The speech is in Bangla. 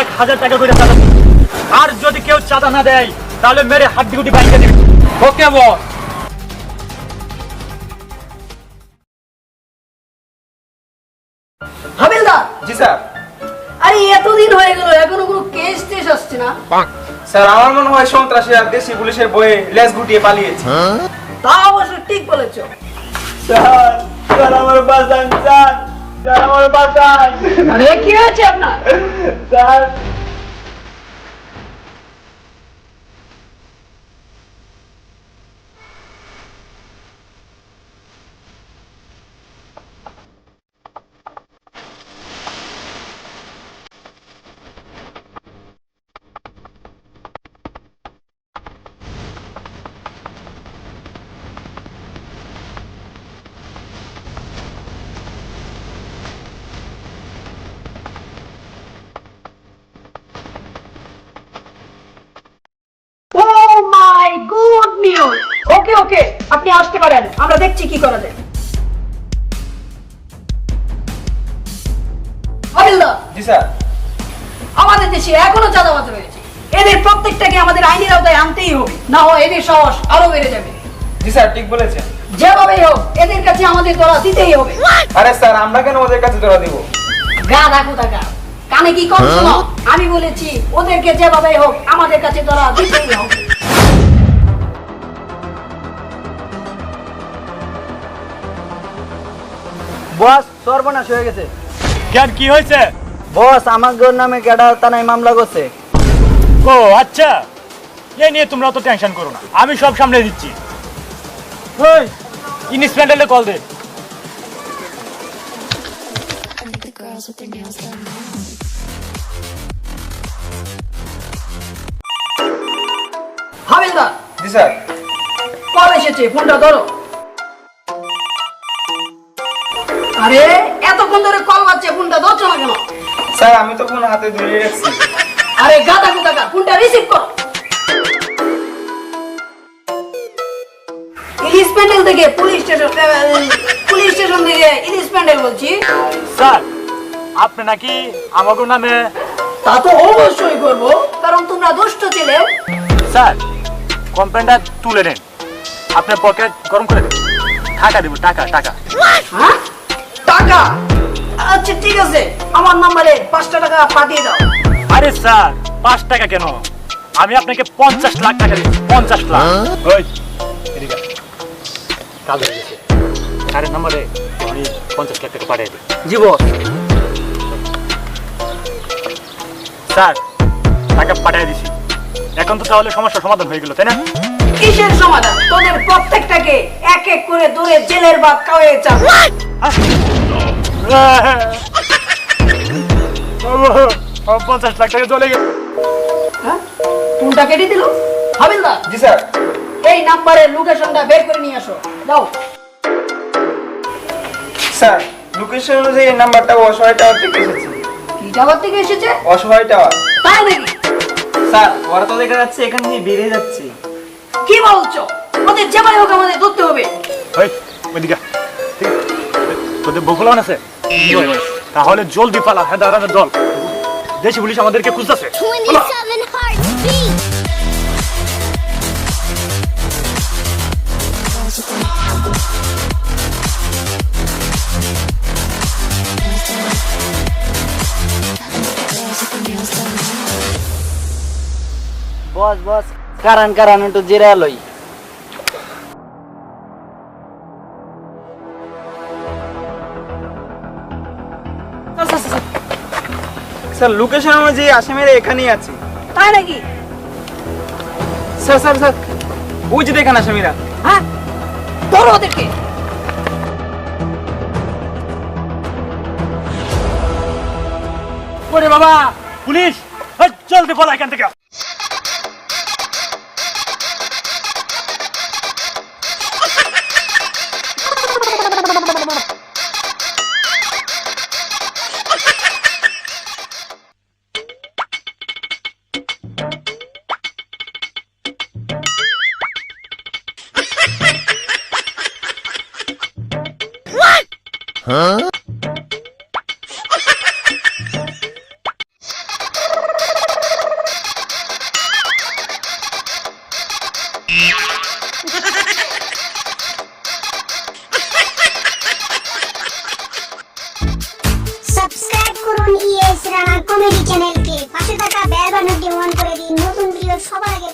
এক হাজার টাকা করে চাঁদা আর যদি কেউ চাঁদা না দেয় তাহলে মেরে হাড্ডি গুটি বাইকে দিবি ওকে বস। হাবিলদার জি স্যার। আরে এতদিন হয়ে গেল এখনও কোনো কেস টেস আসছে না? স্যার আমার মনে হয় সন্ত্রাসী আর দেশি পুলিশের বয়ে লেজ গুটিয়ে পালিয়েছে। তা অবশ্য ঠিক বলেছ। স্যার স্যার আমার বাঁচান স্যার স্যার আমার বাঁচান আরে কি হয়েছে আপনার? স্যার ওকে ওকে আপনি আসতে পারেন। আমরা দেখছি কি করা যায়। জি স্যার। আমাদের দেশে এখনও চাঁদাবাজ রয়েছে। এদের প্রত্যেকটাকে আমাদের আইনের আওতায় আনতেই হবে না হয় এদের সাহস আরও বেড়ে যাবে। জি স্যার ঠিক বলেছেন। যেভাবেই হোক এদের কাছে আমাদের ধরা দিতেই হবে। আরে স্যার আমরা কেন ওদের কাছে ধরা দিব? গা দেখো টাকা। কানে কি কম শোনো? আমি বলেছি ওদেরকে যেভাবেই হোক আমাদের কাছে ধরা দিতেই হবে। বস সর্বনাশ হয়ে গেছে। কেন কি হয়েছে? বস আমার নামে কেডা তানাই মামলা করছে। ও আচ্ছা। এ নিয়ে তোমরা তো টেনশন করো না। আমি সব সামলে দিচ্ছি। ওই কল দে. হাবিলদার! জি স্যার। কল এসেছে? ফোনটা ধরো। আরে এতক্ষণ ধরে কল বাজছে ফোনটা ধরছো না কেন? স্যার আমি তো ফোন হাতে ধরে রাখছি। আরে গাদা গুদাকা ফোনটা রিসিভ করো। ইলিশ প্যান্ডেল থেকে পুলিশ স্টেশন পুলিশ স্টেশন থেকে ইলিশ প্যান্ডেল বলছি। স্যার আপনি নাকি আমাকে নামে তা তো অবশ্যই করব কারণ তোমরা দুষ্ট ছেলে। স্যার কমপ্লেনটা তুলে নেন। আপনার পকেট গরম করে দেন। টাকা দেবো টাকা টাকা। হ্যাঁ? ঠিক আছে আমার নাম্বারে পাঁচটা টাকা পাঠিয়ে দাও। আরে স্যার পাঁচ টাকা কেন? আমি আপনাকে পঞ্চাশ লাখ টাকা দিচ্ছি পঞ্চাশ লাখ। ওই এদিকে কাজ হয়ে গেছে। স্যারের নম্বরে আমি পঞ্চাশ লাখ টাকা পাঠিয়ে দিই। জি বস। স্যার টাকা পাঠিয়ে দিছি। এখন তো তাহলে সমস্যার সমাধান হয়ে গেল তাই না? কিসের সমাধান? তোদের প্রত্যেকটাকে এক এক করে দূরে জেলের ভাত খাওয়াই চাও পঞ্চাশ লাখ টাকা চলে গেল। হ্যাঁ? ফোনটা কেটে দিল? হাবিলদার? জি স্যার। এই নাম্বারের লোকেশনটা বের করে নিয়ে আসো। দাও স্যার লোকেশন অনুযায়ী এই নাম্বারটা অসহায় টাওয়ার থেকে এসেছে। কি টাওয়ার থেকে এসেছে? অসহায় টাওয়ার। তাই নাকি? স্যার ওরা তো দেখা যাচ্ছে এখান দিয়ে বেরিয়ে যাচ্ছে। কি বলছো? ওদের যেভাবে হোক আমাদের ধরতে হবে। ওই ওইদিকে আয়। ঠিক আছে? তোদের বকুলান আছে? তাহলে জলদি পালা হ্যাঁ দাঁড়ানোর দল দেশি পুলিশ আমাদেরকে খুঁজতেছে 27 hearts beat. Girls with their Girls with their nails done. বস বস কারণ কারণ একটু জিরা লই স্যার লোকেশন অনুযায়ী আসামের এখানেই আছে। তাই নাকি? স্যার স্যার স্যার ওই যে দেখেন আসামিরা। হ্যাঁ ধরো ওদেরকে। ওরে বাবা পুলিশ চলতে পালা এখান থেকে। সাবস্ক্রাইব করুন ইএস রানা কমেডি চ্যানেলকে পাশে থাকা বেল বাটনটি অন করে দিন। নতুন ভিডিও সবার আগে